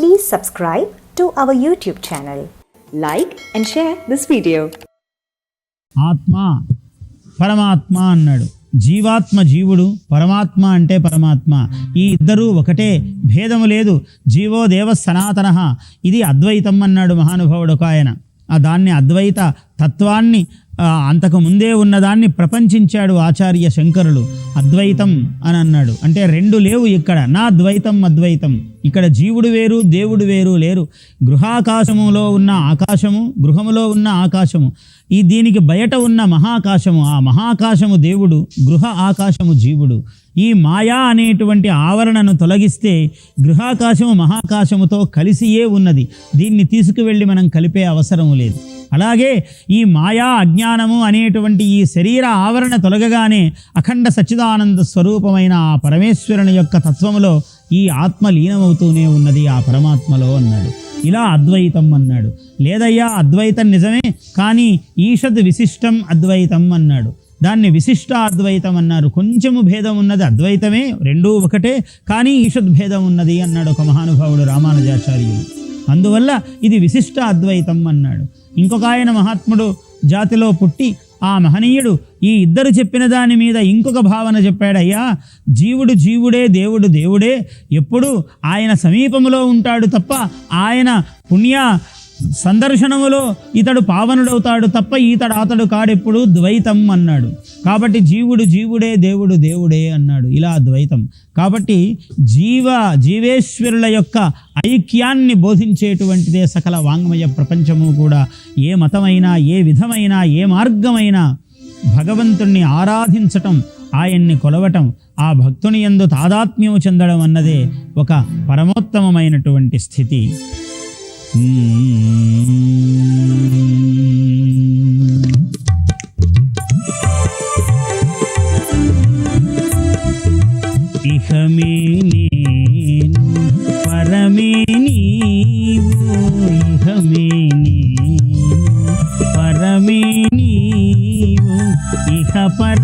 Please subscribe to our YouTube channel. Like and share this video. ఆత్మ పరమాత్మ అన్నాడు. జీవాత్మ జీవుడు పరమాత్మ అంటే పరమాత్మ. ఈ ఇద్దరూ ఒకటే భేదము లేదు. జీవో దేవ సనాతన. ఇది అద్వైతం అన్నాడు మహానుభావుడు ఒక ఆయన. ఆ దాన్ని అద్వైత తత్వాన్ని అంతకు ముందే ఉన్నదాన్ని ప్రపంచించాడు ఆచార్య శంకరులు. అద్వైతం అని అన్నాడు. అంటే రెండు లేవు ఇక్కడ. నా ద్వైతం అద్వైతం. ఇక్కడ జీవుడు వేరు దేవుడు వేరు లేరు. గృహాకాశములో ఉన్న ఆకాశము గృహములో ఉన్న ఆకాశము. ఈ దీనికి బయట ఉన్న మహాకాశము ఆ మహాకాశము దేవుడు గృహ ఆకాశము జీవుడు. ఈ మాయా అనేటువంటి ఆవరణను తొలగిస్తే గృహాకాశము మహాకాశముతో కలిసియే ఉన్నది. దీన్ని తీసుకువెళ్ళి మనం కలిపే అవసరం లేదు. అలాగే ఈ మాయా అజ్ఞానము అనేటువంటి ఈ శరీర ఆవరణ తొలగగానే అఖండ సచ్చిదానంద స్వరూపమైన ఆ పరమేశ్వరుని యొక్క తత్వములో ఈ ఆత్మ లీనమవుతూనే ఉన్నది ఆ పరమాత్మలో అన్నాడు. ఇలా అద్వైతం అన్నాడు. లేదయ్యా అద్వైతం నిజమే కానీ ఈషద్ విశిష్టం అద్వైతం అన్నాడు. దాన్ని విశిష్ట అద్వైతం అన్నారు. కొంచెము భేదం ఉన్నది అద్వైతమే రెండూ ఒకటే కానీ ఈషద్ భేదం ఉన్నది అన్నాడు ఒక మహానుభావుడు రామానుజాచార్యుడు. అందువల్ల ఇది విశిష్ట అద్వైతం అన్నాడు. ఇంకొక ఆయన మహాత్ముడు జాతిలో పుట్టి ఆ మహనీయుడు ఈ ఇద్దరు చెప్పిన దాని మీద ఇంకొక భావన చెప్పాడయ్యా జీవుడు జీవుడే దేవుడు దేవుడే. ఎప్పుడు ఆయన సమీపంలో ఉంటాడు తప్ప ఆయన పుణ్య సందర్శనములో ఇతడు పావనుడవుతాడు తప్ప ఇతడు అతడు కాడెప్పుడు ద్వైతం అన్నాడు. కాబట్టి జీవుడు జీవుడే దేవుడు దేవుడే అన్నాడు. ఇలా ద్వైతం. కాబట్టి జీవ జీవేశ్వరుల యొక్క ఐక్యాన్ని బోధించేటువంటిదే సకల వాంగ్మయ ప్రపంచము కూడా. ఏ మతమైనా ఏ విధమైనా ఏ మార్గమైనా భగవంతుణ్ణి ఆరాధించటం ఆయన్ని కొలవటం ఆ భక్తుని ఎందు తాదాత్మ్యము చెందడం అన్నదే ఒక పరమోత్తమమైనటువంటి స్థితి. ఇహమే నేను పరమే నీవు ఇహమే నేను పరమే నీవు ఇహ పర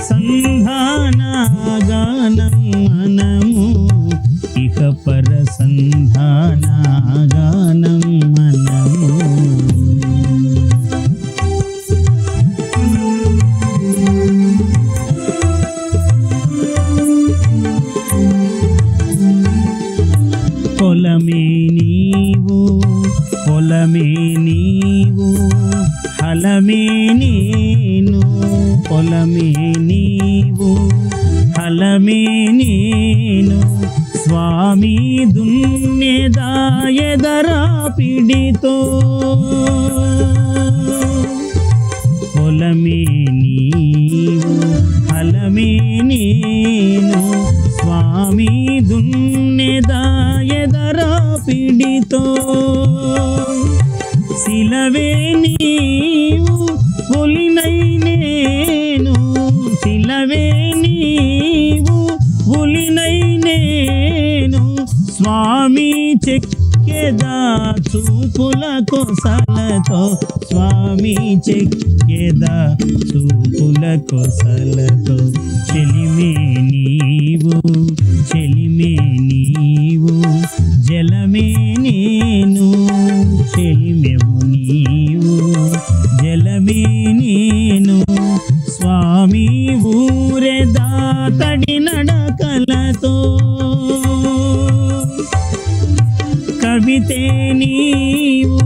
పర మనము ఇహ పర సంధాన మనము పొలమే నీవు పొలమే నీవు హలమే నేను పొలమే నీవు ఫలమే నేను స్వామి దున్నేదాయదరా పిడితో? పొలమే నీవు ఫలమే నేను స్వామి దున్నేదాయదరా పిడితో? శిలవే నీవు ఉలినై నేను స్వామి చెక్కెదా చూపుల కొసలతో. స్వామి చెక్కెదా చూపుల కొసలతో. చెలిమేని స్వామి ఊరే దాతడి నడకలతో. కవితే నీవు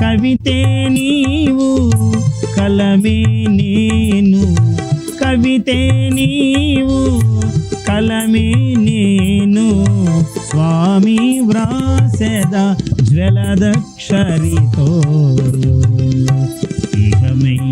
కవితే నీవు కలమే నేను. కవితే నీవు కలమే నేను. స్వామి వ్రాసెద జ్వలదక్షరితో ఇహమై